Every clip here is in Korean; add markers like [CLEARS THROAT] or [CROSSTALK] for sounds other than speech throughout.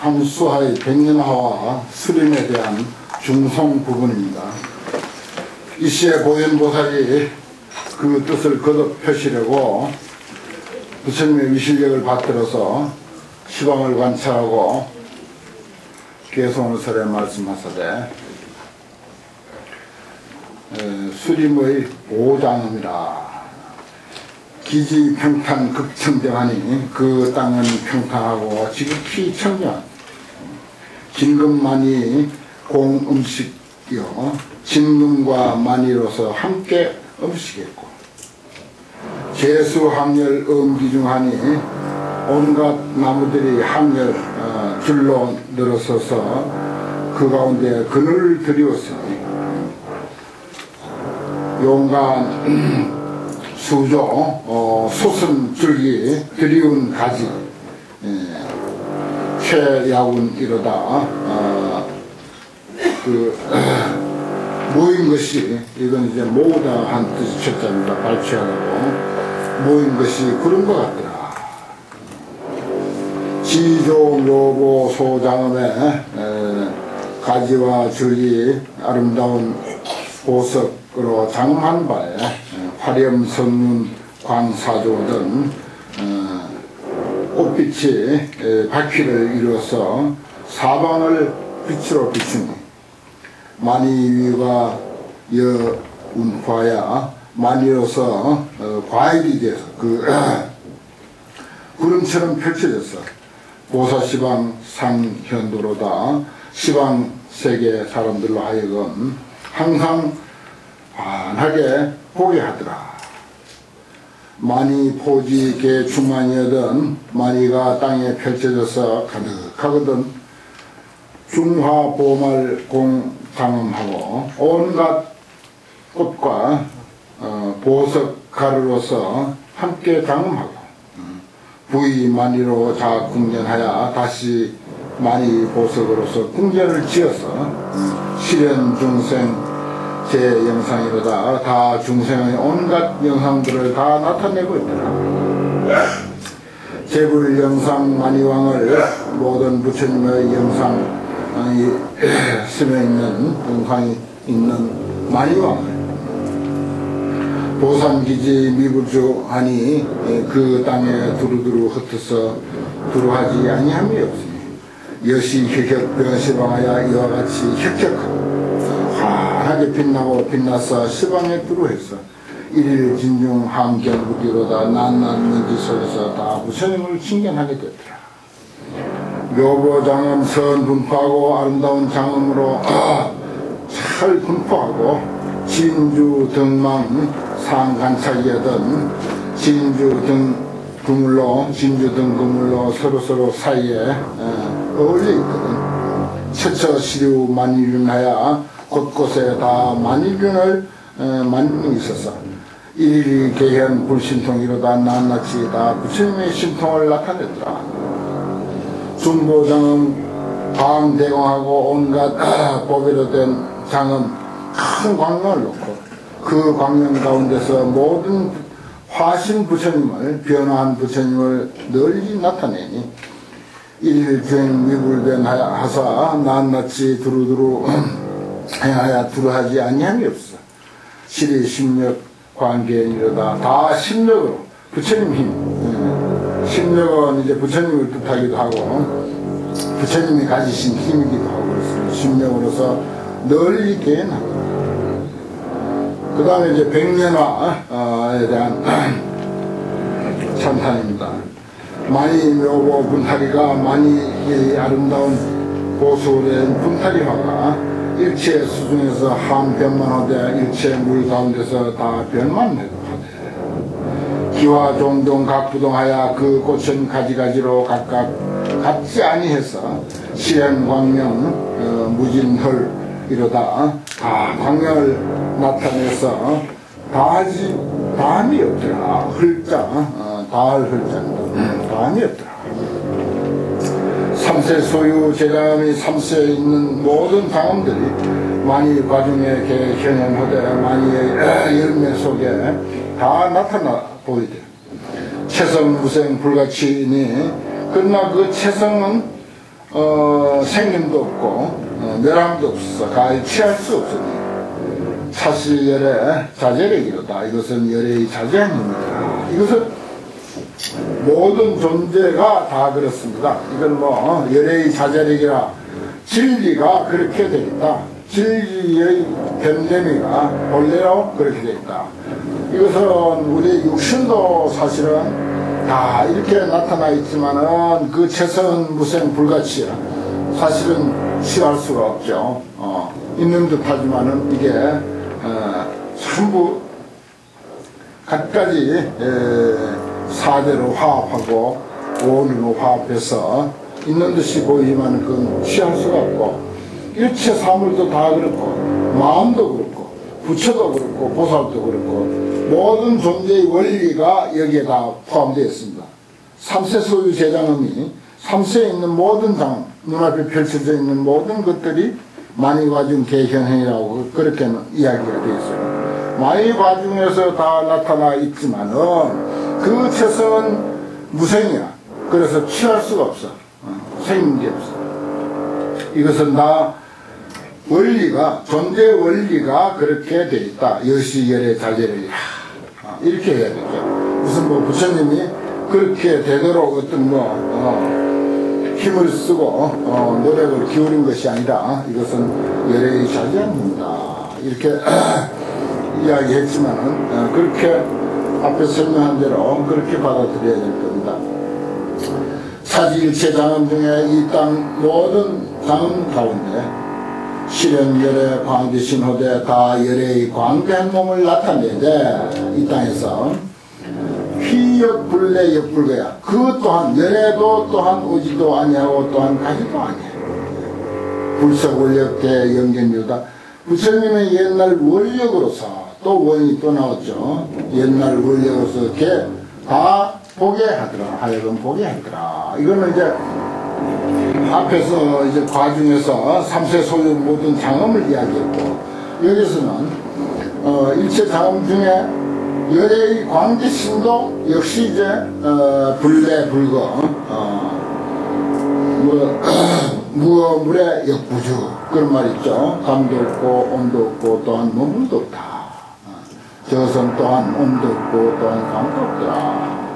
함수하의 백년화와 수림에 대한 중송 부분입니다. 이 시에 보현보살이 그 뜻을 거듭 표시려고 부처님의 위실력을 받들어서 시방을 관찰하고 개성을설에 말씀하사되 수림의 오장음이라 기지 평탄 극청정하니 그 땅은 평탄하고 지극히 청정 진금만이 공음식이요. 진금과 만이로서 함께 음식했고 재수항열 음기중하니 온갖 나무들이 항열 어, 줄로 늘어서서 그 가운데 그늘을 드리웠으니 용간 [CLEARS THROAT] 수조 어, 솟은 줄기 드리운 가지 예, 최야운 이러다. 어, 그 어, [CLEARS THROAT] 모인 것이 이건 이제 모으다 한 뜻이 첫자입니다. 발췌하라고. 모인 것이 그런 것 같더라. 지조 묘보 소장음에 가지와 줄기 아름다운 보석으로 바에 화렴, 성륜, 광사조 등 빛이 바퀴를 이루어서 사방을 빛으로 비추니 만이위가 여운화야 만이로서 어, 과일이 돼서 그 [CLEARS THROAT] 구름처럼 펼쳐졌어 보사시방 상현도로다 시방 세계 사람들로 하여금 항상 환하게 보게 하더라. 많이 포지 개 충만이여든 많이가 땅에 펼쳐져서 가득하거든. 중화 보말 공장음하고 온갖 꽃과 어, 보석 가루로서 함께 장음하고 음, 부위 만이로 자 궁전하여 다시 많이 보석으로서 궁전을 지어서 음, 실현 중생 제 영상이로다 다 중생의 온갖 영상들을 다 나타내고 있더라. 제불 영상 만이왕을 모든 부처님의 영상이 스며 [CLEARS THROAT] 있는 영상이 있는 만이왕을 보산기지 미불주하니 그 땅에 두루두루 흩어서 두루하지 아니함이 없으니 여시 혁혁 변시방하여 이와 같이 혁혁하고 환 하게 빛나고 빛나서 시방에 두루해서 일일 진중 함견부기로다 낱낱 먼지 속에서 다 부처님을 칭견하게 됐더라. 묘보 장음 선 분포하고 아름다운 장음으로 잘 분포하고 진주 등망 상간차기하던 진주 등 그물로 진주 등 그물로 서로서로 사이에 어울려 있거든. 처처 시류 만일윤하여 곳곳에 다 만일륜을 만들고 있어서 일일이 개현 불신통이로다 낱낱이 다 부처님의 신통을 나타냈더라. 중보장은 광대공하고 온갖 [CLEARS THROAT] 법으로 된 장은 큰 광명을 놓고 그 광명 가운데서 모든 화신 부처님을 변화한 부처님을 널리 나타내니 일주행 미불된 하사 낱낱이 두루두루 [CLEARS THROAT] 행하여 두루하지 아니함이 없어. 실의 심력 관계이로다. 다 심력으로 부처님 힘. 심력은 이제 부처님을 뜻하기도 하고 부처님이 가지신 힘이기도 하고 그렇습니다. 심력으로서 널리 개인하고 그 다음에 이제 백년화에 대한 [CLEARS THROAT] 찬탄입니다. 많이 묘보 분타리가 많이 아름다운 보수된 분타리화가 일체 수중에서 한 변만 하되 일체 물 가운데서 다 변만 해도 하되. 기와 종종 각부동하여 그 꽃은 가지가지로 각각 같지 아니해서 실행 광명 어, 무진헐 이러다 다 광명을 나타내서 다하지 다함이 없더라. 헐자 어, 다할 헐자는 다함이 없더라 삼세 소유 제감이 삼세에 있는 모든 당음들이 많이 과중에 현현하되 많이의 [CLEARS THROAT] 열매 속에 다 나타나 보이되 채성 무생 불가치니 그러나 그 채성은 어, 생림도 없고 어, 멸함도 없어 가히 취할 수 없으니 사실 열의 자제력이로다. 이것은 열의 자제한 힘이다 이것은 모든 존재가 다 그렇습니다 이건 뭐 열의 자제력이라 진리가 그렇게 되겠다 진리의 변됨이가 본래로 그렇게 되겠다 이것은 우리 육신도 사실은 다 이렇게 나타나 있지만은 그 최선 무생 불가치야. 사실은 취할 수가 없죠. 어, 있는 듯 하지만은 이게, 어, 전부 갖가지 에, 사대로 화합하고 오으로 화합해서 있는 듯이 보이지만 그건 취할 수가 없고 일체 사물도 다 그렇고 마음도 그렇고 부처도 그렇고 보살도 그렇고 모든 존재의 원리가 여기에 다 포함되어 있습니다. 삼세 소유 제장음이 삼세에 있는 모든 장 눈앞에 펼쳐져 있는 모든 것들이 만이과중 개현행이라고 그렇게 이야기가 되어 있어요. 만이과중에서 다 나타나 있지만은 그 최선은 무생이야. 그래서 취할 수가 없어. 어, 게 없어. 이것은 다 원리가 존재 원리가 그렇게 돼 있다. 여시열의 자제를 아, 이렇게 해야 되죠. 무슨 뭐 부처님이 그렇게 되도록 어떤 뭐 어, 힘을 쓰고 어, 노력을 기울인 것이 아니라 이것은 열의 자제한 겁니다. 이렇게 [CLEARS THROAT] 이야기했지만은 어, 그렇게 앞에 설명한 대로 그렇게 받아들여야 될 겁니다. 사지일체 장엄 중에 이 땅 모든 장엄 가운데 실현 열의 광대 신 호대 다 열의 광대한 몸을 나타내되 이 땅에서 휘역 불내 역불거야. 그 또한 열애도 또한 오지도 아니하고 또한 가지도 아니야 불석 원력대 영견유다. 부처님의 옛날 원력으로서 또 원이 또 나왔죠. 옛날 원력으로서 이렇게 다 보게 하더라. 하여금 보게 하더라. 이거는 이제 앞에서 이제 과중에서 삼세 소유 모든 장엄을 이야기했고 여기서는 어, 일체 장엄 중에 열의 광지신도 역시 이제 어, 불래 불거 어, 뭐, [CLEARS THROAT] 무어 물의 역부주. 그런 말 있죠. 감도 없고 온도 없고 또한 뭐 물도 없다. 어, 저선 또한 온도 없고 또한 감도 없더라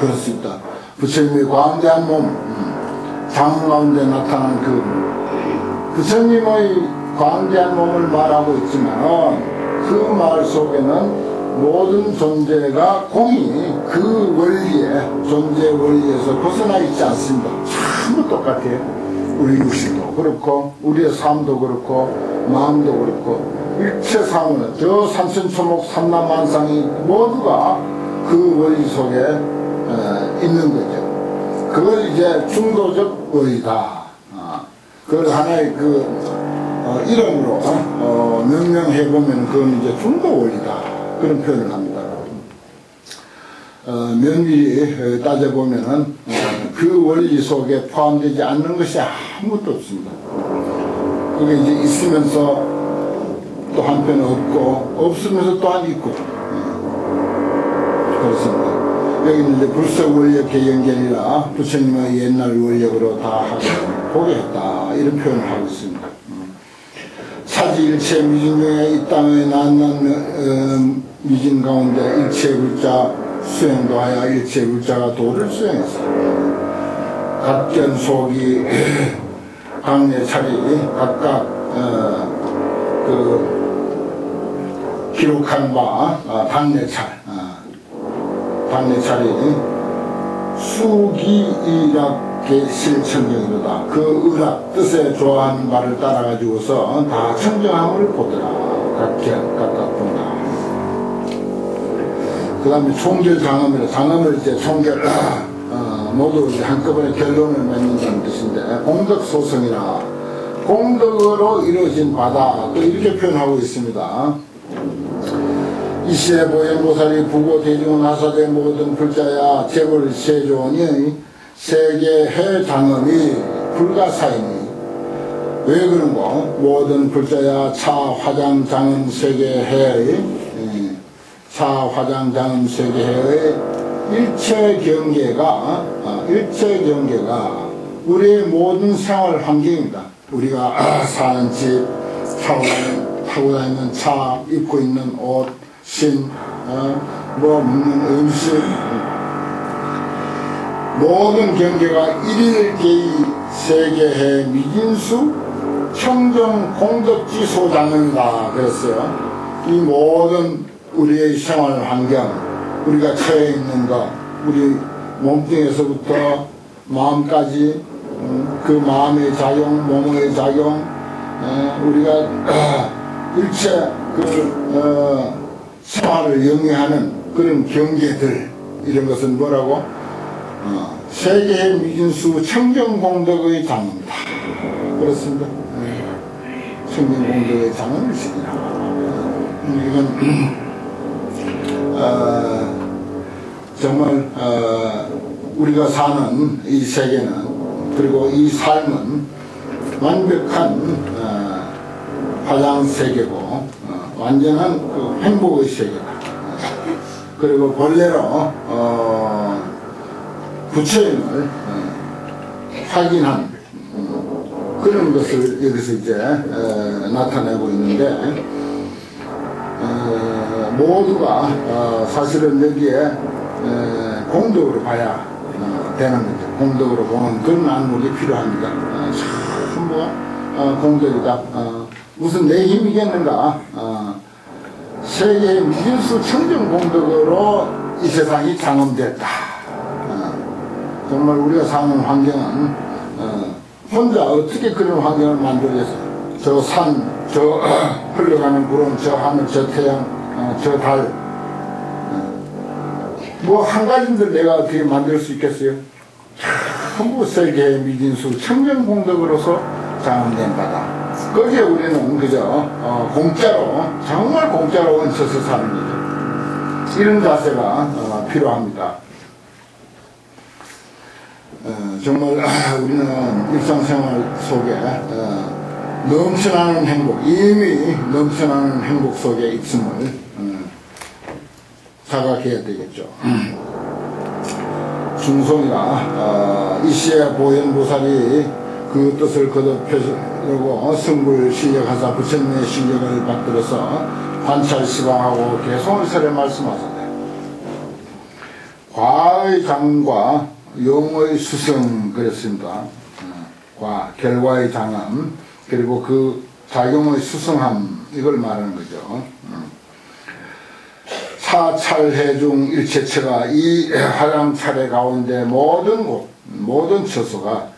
그럴 수 있다 부처님의 광대한 몸 음. 장 가운데 나타난 그 부처님의 광대한 몸을 말하고 있지만 그말 속에는 모든 존재가 공이 그 원리에 존재 원리에서 벗어나 있지 않습니다. 전부 똑같아요. 우리 육신도 그렇고 우리의 삶도 그렇고 마음도 그렇고 일체 사물은 저 삼천초목 삼남만상이 모두가 그 원리 속에 있는 거죠. 그걸 이제 중도적 의다. 어, 그걸 하나의 그 어, 이름으로 어, 명명해 보면 그건 이제 중도 원리다. 그런 표현을 합니다. 어, 면밀히 따져 보면은 그 원리 속에 포함되지 않는 것이 아무것도 없습니다. 그게 이제 있으면서 또 한편 없고 없으면서 또한 있고 그렇습니다. 여기는 이제 불석 원력 개연견이라 부처님의 옛날 원력으로 다 보게 했다 이런 표현을 하고 있습니다. 사지 일체 미진 중에 이 땅에 난난 어, 미진 가운데 일체 불자 수행도 하여 일체 불자가 도를 수행했습니다. 각견 속이 [CLEARS THROAT] 강내 차리 각각 어, 그 기록한 바 아, 당내찰 당내 차례 수기의락계 실천경이로다. 그 의락 뜻에 좋아하는 말을 따라가지고서 다 청정함을 보더라. 각각 각각 본다. 그 다음에 총결 장엄이라 장엄을 이제 총결 [CLEARS THROAT] 어, 모두 이제 한꺼번에 결론을 맺는다는 뜻인데 공덕소성이라 공덕으로 이루어진 바다 또 이렇게 표현하고 있습니다. 이시에 보현보살이 부고 대중은 하사대 모든 불자야 재벌 세존이 세계 해장엄이 불가사이니. 왜 그런고? 모든 불자야. 차 화장 장엄 세계 해의 예, 차 화장 장엄 세계 해의 일체 경계가 아, 일체 경계가 우리의 모든 생활 환경입니다. 우리가 아, 사는 집, 타고 다니는 차, 입고 있는 옷, 신, 어, 뭐 먹는 음식, 모든 경계가 일일개의 세계해 미진수 청정 공덕지 소장입니다. 그랬어요. 이 모든 우리의 생활 환경, 우리가 처해 있는 것, 우리 몸뚱에서부터 마음까지 음, 그 마음의 작용, 몸의 작용, 에, 우리가 [CLEARS THROAT] 일체 그 어, 생활을 영위하는 그런 경계들 이런 것은 뭐라고? 어, 세계의 미진수 청정공덕의 장입니다. 그렇습니다. 네. 청정공덕의 장을 시기라. 이건 [CLEARS THROAT] 어, 정말 어, 우리가 사는 이 세계는 그리고 이 삶은 완벽한 어, 화장 세계고 어, 완전한 그 행복의 세계다. 그리고 본래로 어, 어, 확인한 음, 그런 것을 여기서 이제 에, 나타내고 있는데 어, 모두가 어, 사실은 여기에 에, 공덕으로 봐야 어, 되는 거죠. 공덕으로 보는 그런 안목이 필요합니다. 어, 전부가 어, 공덕이다. 어, 무슨 내 힘이겠는가? 어, 세계의 미진수 청정 공덕으로 이 세상이 장엄됐다. 어, 정말 우리가 사는 환경은 어, 혼자 어떻게 그런 환경을 만들겠어요? 저 산, 저 [CLEARS THROAT] 흘러가는 구름, 저 하늘, 저 태양, 어, 저 달. 뭐한 가지인데 내가 어떻게 만들 수 있겠어요? 전부 세계의 미진수 청정공덕으로서 장엄된 바다. 거기에 우리는 그저 어, 공짜로 정말 공짜로 얹혀서 사는 거죠. 이런 자세가 어, 필요합니다. 어, 정말 아, [LAUGHS] 우리는 일상생활 속에 어, 넘쳐나는 행복, 이미 넘쳐나는 행복 속에 있음을 [CLEARS THROAT] 어, 자각해야 되겠죠. 중송이가 어, 이시의 보현보살이 그 뜻을 거듭하려고 승불 실력하사 부처님의 실력을 받들어서 관찰 시방하고 개성을 설에 말씀하셨네. 과의 장과 용의 수성 그랬습니다. 어, 과 결과의 장함 그리고 그 작용의 수성함 이걸 말하는 거죠. 음. 사찰해중 일체처가 이 화랑 차례 가운데 모든 곳 모든 처소가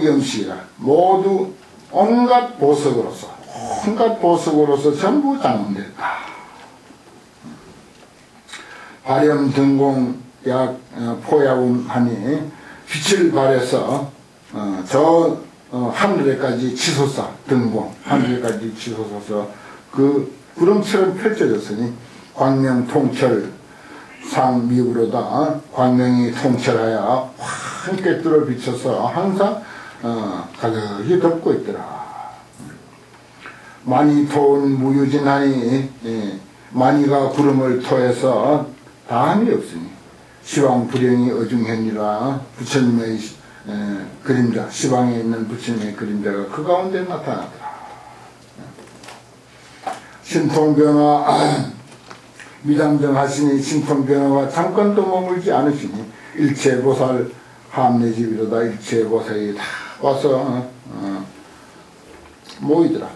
위험시라 모두 온갖 보석으로서 온갖 보석으로서 전부 장엄됐다. 발염 등공 약 어, 포야운하니 빛을 발해서 어, 저 어, 하늘에까지 치솟아 등공 하늘에까지 치솟아서 그 구름처럼 펼쳐졌으니 광명 통철 상미으로다 광명이 통철하여 환 하게 뚫어 비쳐서 항상 어, 가득히 덮고 있더라. 많이 토운 무유진하니 예, 많이가 구름을 토해서 다함이 없으니 시방 불행이 어중현이라 부처님의 에, 그림자 시방에 있는 부처님의 그림자가 그 가운데 나타나더라. 신통변화 [CLEARS THROAT] 미담정 하시니 신통변화가 잠깐도 머물지 않으시니 일체 보살 함내집이로다 일체보살이 다 와서 어, 어, 모이더라.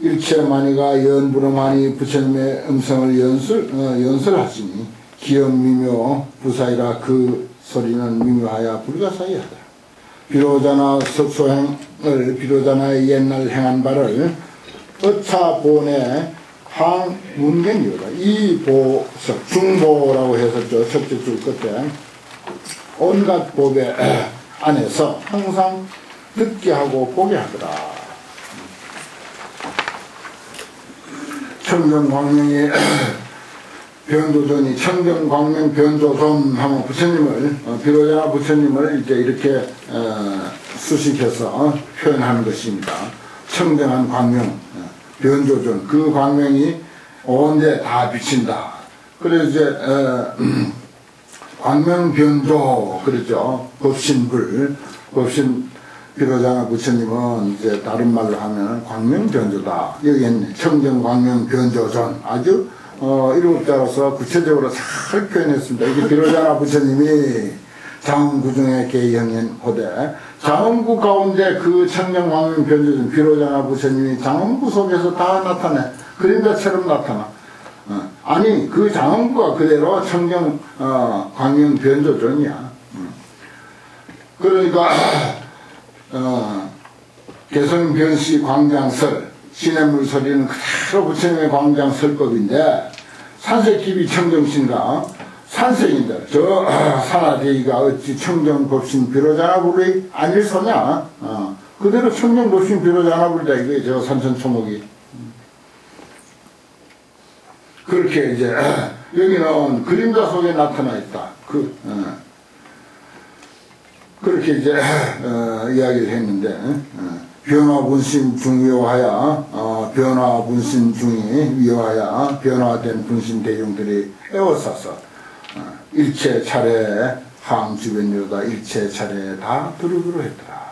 일체만이가 연부로만이 부처님의 음성을 연술, 어, 연설하시니 기염미묘 부사이라 그 소리는 미묘하여 불가사의하다. 비로자나 석소행을 비로자나의 옛날 행한 바를 어차본에 항문견이로다. 이 보석, 중보라고 해서 저 첫째 줄 끝에 온갖 법의 [CLEARS THROAT] 안에서 항상 듣게 하고 보게 하더라. 청정광명이 [CLEARS THROAT] 변도전이 청정광명 변도전 하면 부처님을 어, 비로자나 부처님을 이렇게 이렇게 어, 수식해서 표현하는 것입니다. 청정한 광명 어, 변조전 그 광명이 온데 다 비친다. 그래서 이제 어, [CLEARS THROAT] 광명변조 그러죠. 법신불 법신 비로자나 부처님은 이제 다른 말로 하면 광명변조다. 여기는 청정 광명변조전 아주 어, 일곱자로서 구체적으로 잘 표현했습니다. 이게 비로자나 부처님이 장원구 중에 개영인 호대 장원구 가운데 그 청정 광명변조전 비로자나 부처님이 장원구 속에서 다 나타내 그림자처럼 나타나 어, 아니 그 장원구가 그대로 청정 어, 광명 변조전이야. 음. 그러니까 어, 개성 변시 광장설 시냇물 소리는 그대로 부처님의 광장설법인데 산색기비 청정신가? 산색인데 저 산하대의가 어찌 청정법신 비로자나불이 아닐 소냐? 어, 그대로 청정법신 비로자나불이다 이거예요. 저 산천초목이 그렇게 이제 [CLEARS THROAT] 여기는 그림자 속에 나타나 있다 그 어. 그렇게 이제 [CLEARS THROAT] 어, 이야기를 했는데 어, 변화 분신 중요하여 어, 변화 분신 중이 위하여 변화된 분신 대중들이 에워싸서 어, 일체 차례 항 주변이로다 일체 차례 다 두루두루 했더라.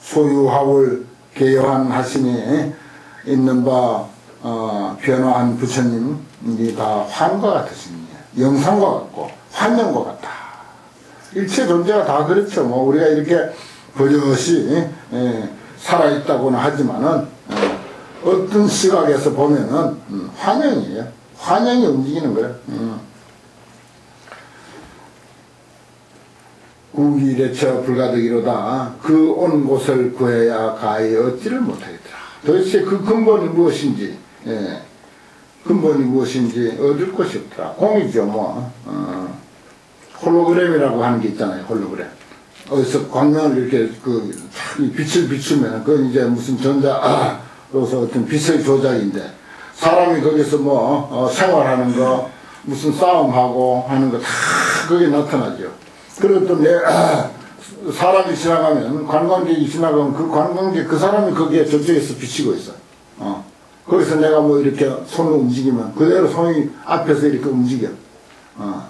소유하울 개요한 하시니 있는 바 어, 변화한 부처님이 다 환과 같으십니다. 영상과 같고 환영과 같다. 일체 존재가 다 그렇죠. 뭐 우리가 이렇게 버젓이 예, 살아있다고는 하지만은 예, 어떤 시각에서 보면은 음, 환영이에요. 환영이 움직이는 거예요. 음. 우기래처 불가득이로다 그 온 곳을 구해야 가히 얻지를 못하겠더라. 도대체 그 근본이 무엇인지 예, 근본이 무엇인지 얻을 것이 없더라. 공이죠 뭐. 어. 홀로그램이라고 하는 게 있잖아요. 홀로그램. 어디서 광명을 이렇게 그 빛을 비추면 그건 이제 무슨 전자로서 어떤 빛의 조작인데 사람이 거기서 뭐 어, 생활하는 거 무슨 싸움하고 하는 거다 거기에 나타나죠. 그리고 또 내, 아, 사람이 지나가면 관광객이 지나가면 그 관광객 그 사람이 거기에 저쪽에서 비치고 있어. 어. 거기서 내가 뭐 이렇게 손을 움직이면 그대로 손이 앞에서 이렇게 움직여. 어.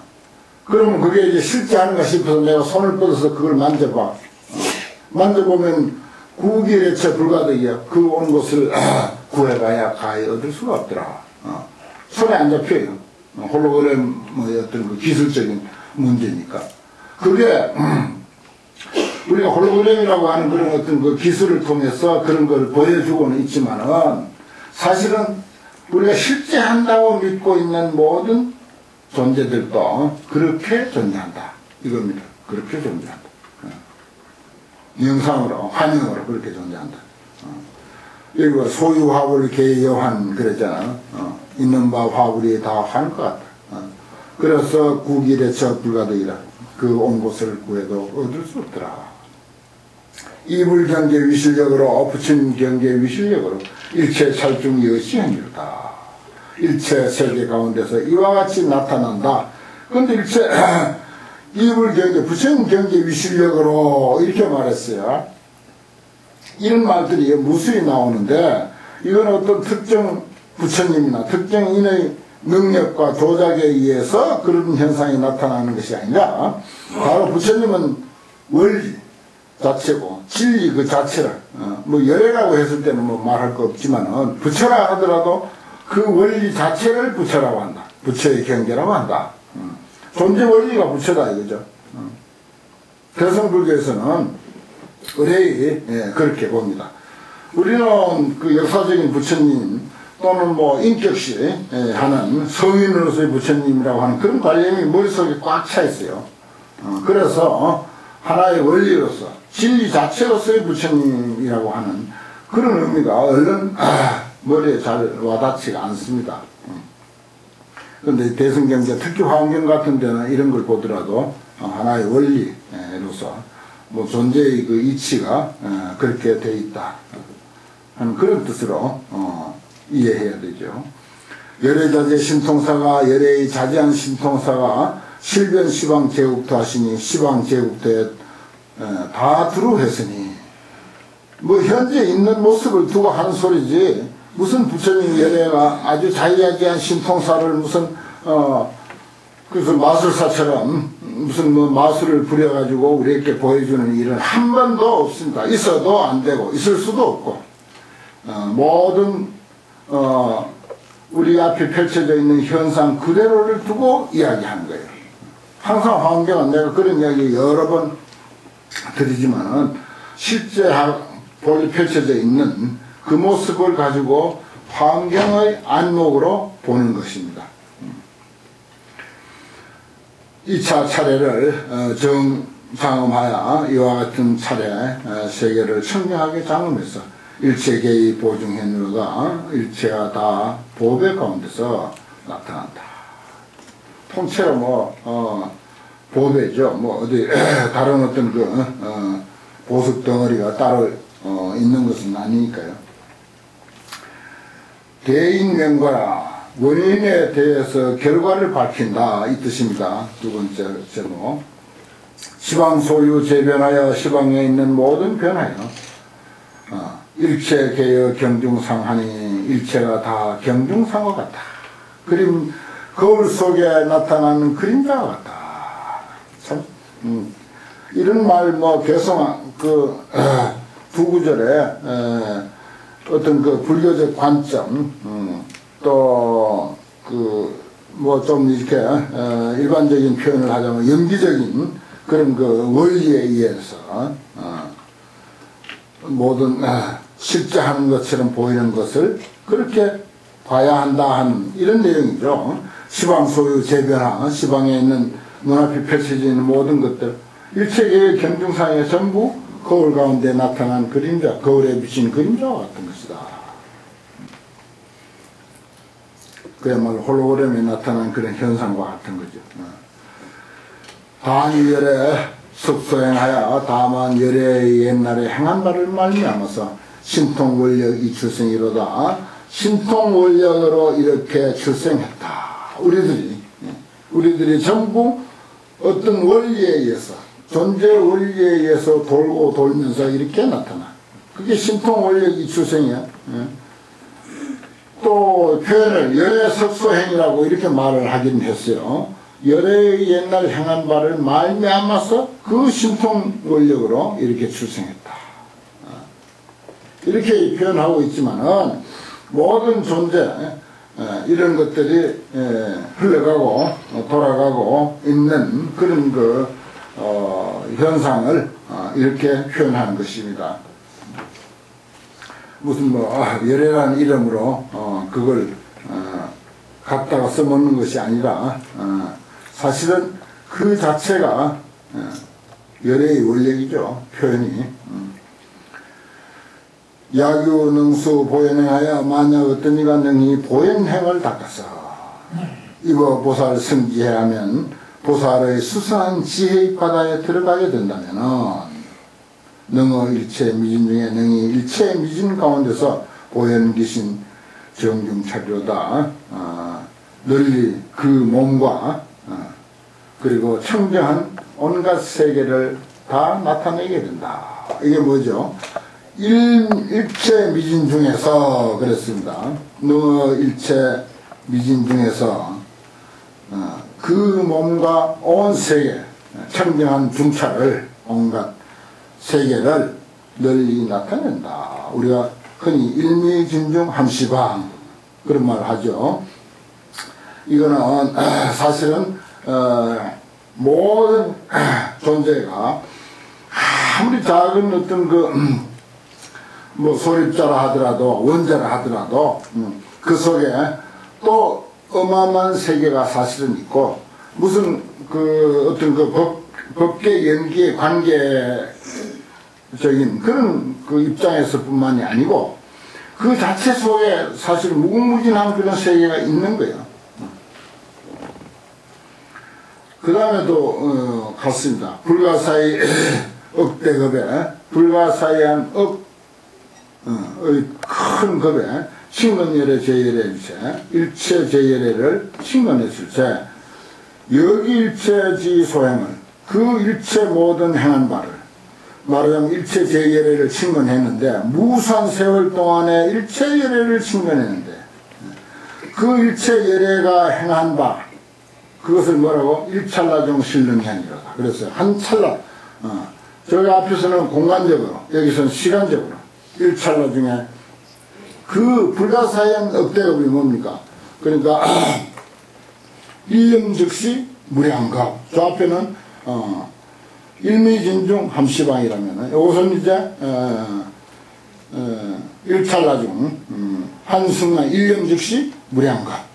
그러면 그게 이제 실제 아닌가 싶어서 내가 손을 뻗어서 그걸 만져봐. 어. 만져보면 구기래처 불가득이야. 그 온 곳을 아, 구해가야 가히 얻을 수가 없더라. 어. 손에 안 잡혀요. 어, 홀로그램 뭐 어떤 그 기술적인 문제니까. 그게 음, 우리가 홀로그램이라고 하는 그런 어떤 그 기술을 통해서 그런 걸 보여주고는 있지만은 사실은 우리가 실제 한다고 믿고 있는 모든 존재들도 그렇게 존재한다. 이겁니다. 그렇게 존재한다. 어. 영상으로, 환영으로 그렇게 존재한다. 어. 여기가 소유화불 개여환 그랬잖아. 어. 있는 바 화불이 다 환 것 같다. 어. 그래서 구길에처 불가득이라. 그 온 곳을 구해도 얻을 수 없더라. 이불 경계 위실력으로 부친 경계 위실력으로 일체 찰중 여시행이로다. 일체 세계 가운데서 이와 같이 나타난다. 그런데 일체 [CLEARS THROAT] 이불 경계, 부처님 경계 위실력으로 이렇게 말했어요. 이런 말들이 무수히 나오는데 이건 어떤 특정 부처님이나 특정인의 능력과 조작에 의해서 그런 현상이 나타나는 것이 아니라 바로 부처님은 원리 자체고 진리 그 자체를 어, 뭐 열애라고 했을 때는 뭐 말할 거 없지만은 부처라 하더라도 그 원리 자체를 부처라고 한다. 부처의 경계라고 한다. 음. 존재 원리가 부처다 이거죠. 음. 대성불교에서는 의뢰이 예, 그렇게 봅니다. 우리는 그 역사적인 부처님 또는 뭐 인격시 예, 하는 성인으로서의 부처님이라고 하는 그런 관념이 머릿속에 꽉 차 있어요. 어, 그래서 하나의 원리로서 진리 자체로서의 부처님이라고 하는 그런 의미가 얼른 아, 머리에 잘 와닿지가 않습니다. 그런데 대승경제 특히 화엄경 같은 데는 이런 걸 보더라도 어, 하나의 원리로서 뭐 존재의 그 이치가 어, 그렇게 돼 있다 하는 그런 뜻으로 어, 이해해야 되죠. 열애자재 신통사가 열애의 자제한 신통사가 실변 시방 제국도 하시니 시방 제국도에 다 두루했으니 뭐 현재 있는 모습을 두고 하는 소리지 무슨 부처님 열애가 아주 자유자재한 신통사를 무슨 어 그래서 마술사처럼 무슨 뭐 마술을 부려가지고 우리에게 보여주는 일은 한 번도 없습니다. 있어도 안 되고 있을 수도 없고 어, 모든 어, 우리 앞에 펼쳐져 있는 현상 그대로를 두고 이야기하는 거예요. 항상 환경은 내가 그런 이야기 여러 번 드리지만은 실제 볼이 펼쳐져 있는 그 모습을 가지고 환경의 안목으로 보는 것입니다. 2차 차례를 어, 정장음하여 이와 같은 차례 어, 세계를 청명하게 장음해서 일체계의 보증현으로가 일체가 다 보배 가운데서 나타난다. 통째로 뭐 어, 보배죠. 뭐 어디 [CLEARS THROAT] 다른 어떤 그 어, 보석 덩어리가 따로 어, 있는 것은 아니니까요. 대인명과라 원인에 대해서 결과를 밝힌다 이 뜻입니다. 두 번째 제목 시방 소유 재변하여 시방에 있는 모든 변화요 어, 일체 개여 경중상하니 일체가 다 경중상과 같다. 그림 거울 속에 나타나는 그림자와 같다. 참 음, 이런 말 뭐 개성 그두 구절에 에, 어떤 그 불교적 관점 음, 또그 뭐 좀 이렇게 어, 일반적인 표현을 하자면 연기적인 그런 그 원리에 의해서 어, 모든 어, 실제 하는 것처럼 보이는 것을 그렇게 봐야 한다 하는 이런 내용이죠. 시방 소유 재변화, 시방에 있는 눈앞에 펼쳐지는 모든 것들, 일체계의 경중상에 전부 거울 가운데 나타난 그림자, 거울에 비친 그림자와 같은 것이다. 그야말로 홀로그램에 나타난 그런 현상과 같은 거죠. 단열에 숙소행하여 다만 열의 옛날에 행한 바를 말미암아서 신통원력 이 출생이로다. 신통원력으로 이렇게 출생했다. 우리들이 우리들이 전부 어떤 원리에 의해서 존재 원리에 의해서 돌고 돌면서 이렇게 나타나. 그게 신통 원력이 출생이야. 또 표현을 열의 석소행이라고 이렇게 말을 하긴 했어요. 열의 옛날 행한 바를 말미암아서 그 신통 원력으로 이렇게 출생했다. 이렇게 표현하고 있지만은 모든 존재 이런 것들이 흘러가고 돌아가고 있는 그런 그 어, 현상을 어, 이렇게 표현하는 것입니다. 무슨 뭐 아, 열애라는 이름으로 어, 그걸 어, 갖다가 써먹는 것이 아니라 어, 사실은 그 자체가 어, 열애의 원력이죠 표현이 음. 야규 능수 보현행하여 만약 어떤 이가 능히 보현행을 닦아서 이거 보살 승지해하면 보살의 수상한 지혜의 바다에 들어가게 된다면 능어 일체 미진 중에 능히 일체 미진 가운데서 보현 귀신 정중 차리로다 어, 널리 그 몸과 어, 그리고 청정한 온갖 세계를 다 나타내게 된다. 이게 뭐죠? 일, 일체 미진 중에서 그랬습니다. 능어 일체 미진 중에서 어, 그 몸과 온 세계 청정한 중차를 온갖 세계를 널리 나타낸다. 우리가 흔히 일미진중 함시방 그런 말을 하죠. 이거는 사실은 어, 모든 존재가 아무리 작은 어떤 그 뭐 소립자라 하더라도 원자라 하더라도 음, 그 속에 또 어마어마한 세계가 사실은 있고 무슨 그 어떤 그 법, 법계 연기의 관계적인 그런 그 입장에서 뿐만이 아니고 그 자체 속에 사실 무궁무진한 그런 세계가 있는 거예요. 그 다음에도 어, 같습니다. 불가사의 [CLEARS THROAT] 억대급에 불가사의한 억, 어, 큰 급에 신근열의 제열의 일체, 일체 제열의를 신근했을 때 여기 일체지 소행을 그 일체 모든 행한 바를 말하자면 일체 제열의를 친근했는데 무수한 세월 동안에 일체 열애를 친근했는데 그 일체 열애가 행한 바 그것을 뭐라고 실능이 아니라 그랬어요. 한 찰나. 어. 저기 앞에서는 공간적으로, 여기서는 시간적으로. 일찰나 중에 그 불가사의한 억대급이 뭡니까? 그러니까 [CLEARS THROAT] 일념 즉시 무량각. 저 앞에는 어, 일미진중 함시방이라면 이것은 이제 어, 어, 일찰나중 음, 한순간 일념 즉시 무량각.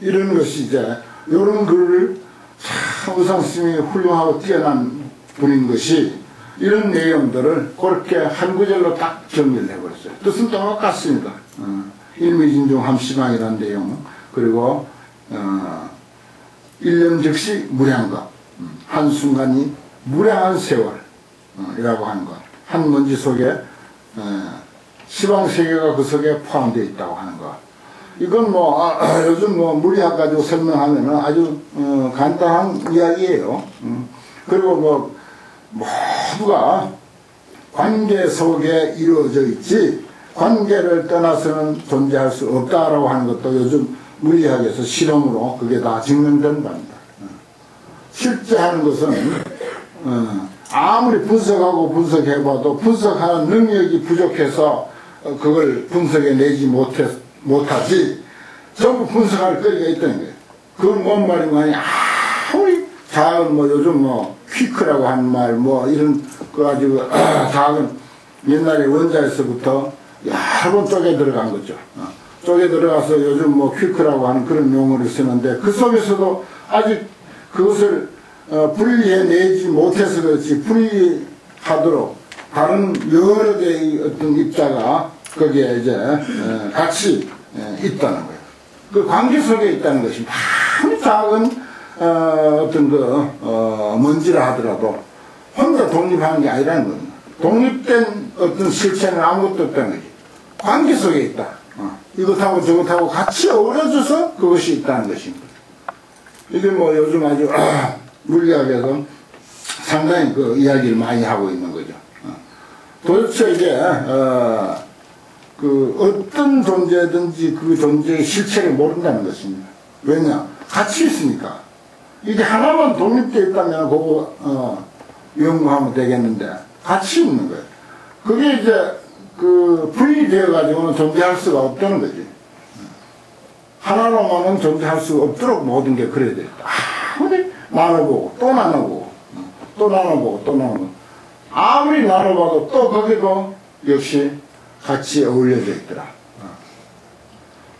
이런 것이 이제 이런 글을 참 의상스님이 훌륭하고 뛰어난 분인 것이 이런 내용들을 그렇게 한 구절로 딱 정리를 해버렸어요. 뜻은 똑같습니다. 어, 일미진중 함시방이라는 내용 그리고 어, 일념 즉시 무량각 음, 한순간이 무량한 세월이라고 하는 것. 한 먼지 속에 어, 시방세계가 그 속에 포함되어 있다고 하는 것. 이건 뭐 아, 요즘 뭐 물리학 가지고 설명하면 아주 어, 간단한 이야기예요. 음. 그리고 뭐 모두가 관계 속에 이루어져 있지 관계를 떠나서는 존재할 수 없다라고 하는 것도 요즘 물리학에서 실험으로 그게 다 증명된답니다. 어. 실제 하는 것은 어, 아무리 분석하고 분석해봐도 분석하는 능력이 부족해서 어, 그걸 분석해 내지 못해, 못하지 전부 분석할 거리가 있다는 거예요. 그건 뭔 말인가 하니 아무리 작은 뭐 요즘 뭐 퀴크라고 하는 말 뭐 이런 거 가지고 작은 옛날에 원자에서부터 여러 번 쪼개 들어간 거죠. 어. 쪼개 들어가서 요즘 뭐 퀴크라고 하는 그런 용어를 쓰는데 그 속에서도 아직 그것을 어, 분리해내지 못해서 그렇지 분리하도록 다른 여러 개의 어떤 입자가 거기에 이제 어, 같이 어, 있다는 거예요. 그 관계 속에 있다는 것이 아주 작은 어, 어떤 그 어, 먼지라 하더라도 혼자 독립하는 게 아니라는 겁니다. 독립된 어떤 실체는 아무것도 없다는 거지. 관계 속에 있다. 어. 이것하고 저것하고 같이 어우러져서 그것이 있다는 것입니다. 이게 뭐 요즘 아주 아, 물리학에서 상당히 그 이야기를 많이 하고 있는 거죠. 어. 도대체 이제 어, 그 어떤 존재든지 그 존재의 실체를 모른다는 것입니다. 왜냐? 같이 있으니까. 이게 하나만 독립되어 있다면 그거 어, 연구하면 되겠는데 같이 있는 거예요. 그게 이제 그 분리되어 가지고는 존재할 수가 없다는 거지. 하나로만은 존재할 수 없도록 모든 게 그래야 돼. 아무리 나눠보고 또 나눠보고 또 나눠보고 또 나눠보고 아무리 나눠봐도 또 거기도 역시 같이 어울려져 있더라.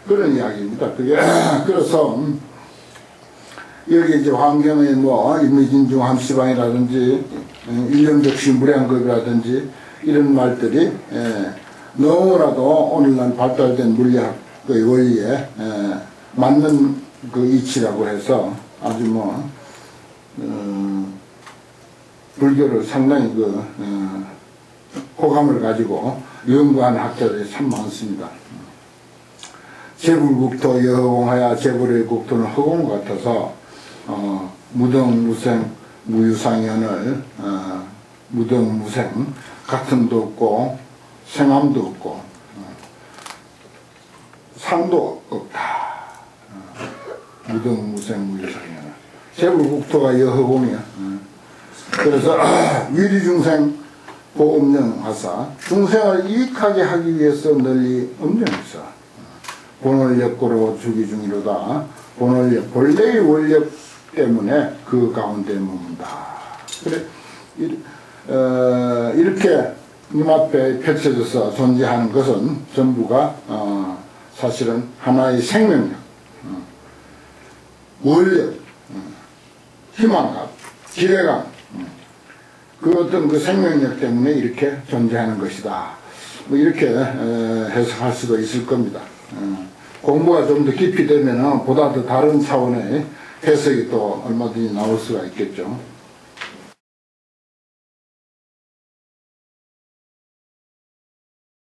그런 이야기입니다. 그게 [CLEARS THROAT] 그래서 음, 여기 이제 환경의 뭐 인미진중 함시방이라든지 일념적시 무량급이라든지 이런 말들이 예, 너무나도 오늘날 발달된 물리학의 원리에 예, 맞는 그 이치라고 해서 아주 뭐 어, 불교를 상당히 그 어, 호감을 가지고 연구하는 학자들이 참 많습니다. 제불국토 여허공하야 제불의 국토는 허공 같아서 어, 무등무생 무유상현을 어, 무등무생 같음도 없고 생함도 없고 어, 상도 없다. 어, 무등무생 무유상현을 제불국토가 여허공이야. 어. 그래서 [CLEARS THROAT] 위리중생 보음령하사 중생을 이익하게 하기 위해서 널리 엄정했어. 본원력 고로 주기 중이로다. 본원력, 본래의 원력 때문에 그 가운데 머문다. 그래, 어, 이렇게 눈앞에 펼쳐져서 존재하는 것은 전부가 어, 사실은 하나의 생명력, 어, 원력, 어, 희망감, 기대감, 어, 그 어떤 그 생명력 때문에 이렇게 존재하는 것이다. 뭐 이렇게 어, 해석할 수도 있을 겁니다. 어, 공부가 좀 더 깊이 되면 보다 더 다른 차원의 해석이 또 얼마든지 나올 수가 있겠죠.